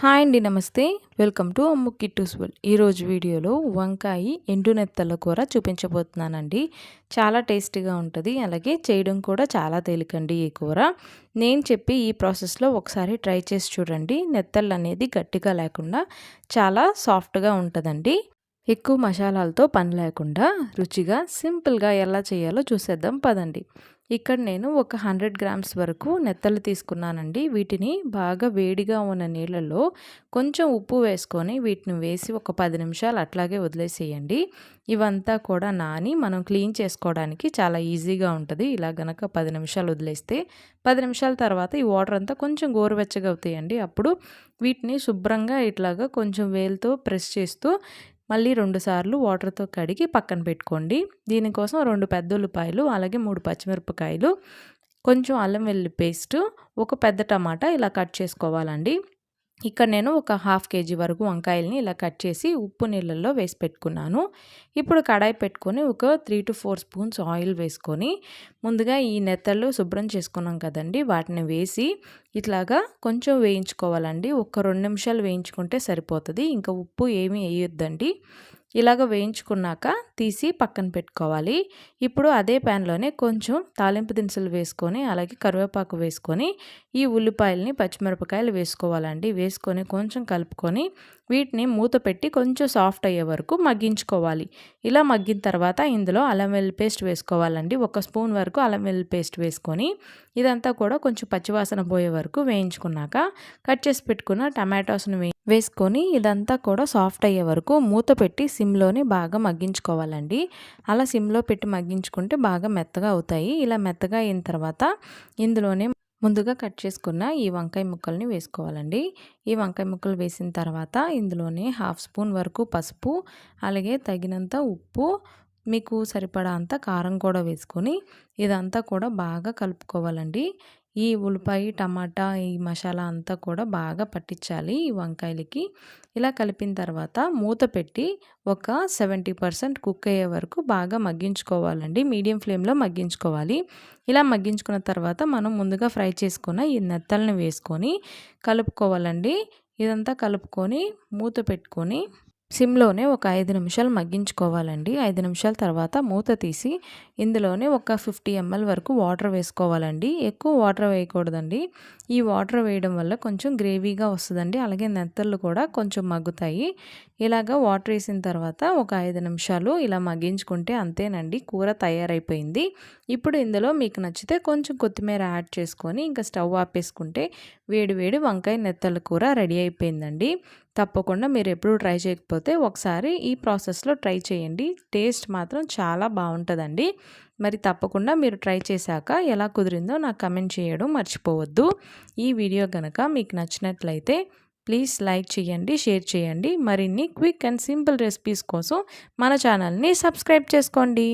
Hi అండి నమస్తే. Welcome to Ammu Kittu's వల్ ఈరోజు వీడియోలో వంకాయ ఎండు నెత్తల కూర చూపించబోతున్నానండి. చాలా టేస్టీగా ఉంటుంది అలాగే చేయడం కూడా చాలా తేలికండి ఈ కూర. నేను చెప్పి ఈ ప్రాసెస్లో ఒకసారి ట్రై చేసి చూడండి. నెత్తళ్ళు అనేది గట్టిగా లేకుండా చాలా సాఫ్ట్గా ఉంటుందండి. ఎక్కువ మసాలాలతో పని లేకుండా రుచిగా సింపుల్గా ఎలా చేయాలో చూసేద్దాం పదండి. ఇక్కడ నేను ఒక హండ్రెడ్ గ్రామ్స్ వరకు నెత్తలు తీసుకున్నానండి. వీటిని బాగా వేడిగా ఉన్న నీళ్ళలో కొంచెం ఉప్పు వేసుకొని వీటిని వేసి ఒక పది నిమిషాలు అట్లాగే వదిలేసేయండి. ఇవంతా కూడా నాని మనం క్లీన్ చేసుకోవడానికి చాలా ఈజీగా ఉంటుంది. ఇలా గనక పది నిమిషాలు వదిలేస్తే పది నిమిషాల తర్వాత ఈ వాటర్ అంతా కొంచెం గోరువెచ్చగా అవుతాయండి. అప్పుడు వీటిని శుభ్రంగా ఇట్లాగా కొంచెం వేలుతో ప్రెస్ చేస్తూ మళ్ళీ రెండుసార్లు వాటర్తో కడిగి పక్కన పెట్టుకోండి. దీనికోసం రెండు పెద్ద ఉల్లిపాయలు అలాగే మూడు పచ్చిమిరపకాయలు కొంచెం అల్లం వెల్లుల్లి పేస్ట్ ఒక పెద్ద టమాటా ఇలా కట్ చేసుకోవాలండి. ఇక్కడ నేను ఒక హాఫ్ కేజీ వరకు వంకాయల్ని ఇలా కట్ చేసి ఉప్పు నీళ్ళల్లో వేసి పెట్టుకున్నాను. ఇప్పుడు కడాయి పెట్టుకొని ఒక three two four spoons oil వేసుకొని ముందుగా ఈ నెత్తళ్ళు శుభ్రం చేసుకున్నాం కదండి. వాటిని వేసి ఇట్లాగా కొంచెం వేయించుకోవాలండి. ఒక రెండు నిమిషాలు వేయించుకుంటే సరిపోతుంది. ఇంకా ఉప్పు ఏమీ వేయొద్దండి. ఇలాగ వేయించుకున్నాక తీసి పక్కన పెట్టుకోవాలి. ఇప్పుడు అదే ప్యాన్లోనే కొంచెం తాలింపు దినుసులు వేసుకొని అలాగే కరివేపాకు వేసుకొని ఈ ఉల్లిపాయలని పచ్చిమిరపకాయలు వేసుకోవాలండి. వేసుకొని కొంచెం కలుపుకొని వీటిని మూత పెట్టి కొంచెం సాఫ్ట్ అయ్యే వరకు మగ్గించుకోవాలి. ఇలా మగ్గిన తర్వాత ఇందులో అల్లం వెల్లుల్లి పేస్ట్ వేసుకోవాలండి. ఒక స్పూన్ వరకు అల్లం వెల్లుల్లి పేస్ట్ వేసుకొని ఇదంతా కూడా కొంచెం పచ్చివాసన పోయే వరకు వేయించుకున్నాక కట్ చేసి పెట్టుకున్న టమాటోస్ను వే వేసుకొని ఇదంతా కూడా సాఫ్ట్ అయ్యే వరకు మూత పెట్టి సిమ్లోని బాగా మగ్గించుకోవాలండి. అలా సిమ్లో పెట్టి మగ్గించుకుంటే బాగా మెత్తగా అవుతాయి. ఇలా మెత్తగా అయిన తర్వాత ఇందులోనే ముందుగా కట్ చేసుకున్న ఈ వంకాయ ముక్కల్ని వేసుకోవాలండి. ఈ వంకాయ ముక్కలు వేసిన తర్వాత ఇందులోనే హాఫ్ స్పూన్ వరకు పసుపు అలాగే తగినంత ఉప్పు మీకు సరిపడా అంత కారం కూడా వేసుకొని ఇదంతా కూడా బాగా కలుపుకోవాలండి. ఈ ఉల్లిపాయ టమాటా ఈ మసాలా అంతా కూడా బాగా పట్టించాలి ఈ వంకాయలకి. ఇలా కలిపిన తర్వాత మూత పెట్టి ఒక సెవెంటీ పర్సెంట్ కుక్ అయ్యే వరకు బాగా మగ్గించుకోవాలండి. మీడియం ఫ్లేమ్లో మగ్గించుకోవాలి. ఇలా మగ్గించుకున్న తర్వాత మనం ముందుగా ఫ్రై చేసుకున్న ఈ నెత్తలను వేసుకొని కలుపుకోవాలండి. ఇదంతా కలుపుకొని మూత పెట్టుకొని సిమ్లోనే ఒక ఐదు నిమిషాలు మగ్గించుకోవాలండి. ఐదు నిమిషాల తర్వాత మూత తీసి ఇందులోనే ఒక ఫిఫ్టీ ఎంఎల్ వరకు వాటర్ వేసుకోవాలండి. ఎక్కువ వాటర్ వేయకూడదండి. ఈ వాటర్ వేయడం వల్ల కొంచెం గ్రేవీగా వస్తుందండి. అలాగే నెత్తళ్ళు కూడా కొంచెం మగ్గుతాయి. ఇలాగ వాటర్ వేసిన తర్వాత ఒక ఐదు నిమిషాలు ఇలా మగ్గించుకుంటే అంతేనండి. కూర తయారైపోయింది. ఇప్పుడు ఇందులో మీకు నచ్చితే కొంచెం కొత్తిమీర యాడ్ చేసుకొని ఇంకా స్టవ్ ఆపేసుకుంటే వేడి వేడి వంకాయ నెత్తళ్ళ కూర రెడీ అయిపోయిందండి. తప్పకుండా మీరు ఎప్పుడు ట్రై చేయకపోతే ఒకసారి ఈ ప్రాసెస్లో ట్రై చేయండి. టేస్ట్ మాత్రం చాలా బాగుంటుందండి. మరి తప్పకుండా మీరు ట్రై చేశాక ఎలా కుదిరిందో నాకు కమెంట్ చేయడం మర్చిపోవద్దు. ఈ వీడియో కనుక మీకు నచ్చినట్లయితే ప్లీజ్ లైక్ చేయండి షేర్ చేయండి. మరిన్ని క్విక్ అండ్ సింపుల్ రెసిపీస్ కోసం మన ఛానల్ని సబ్స్క్రైబ్ చేసుకోండి.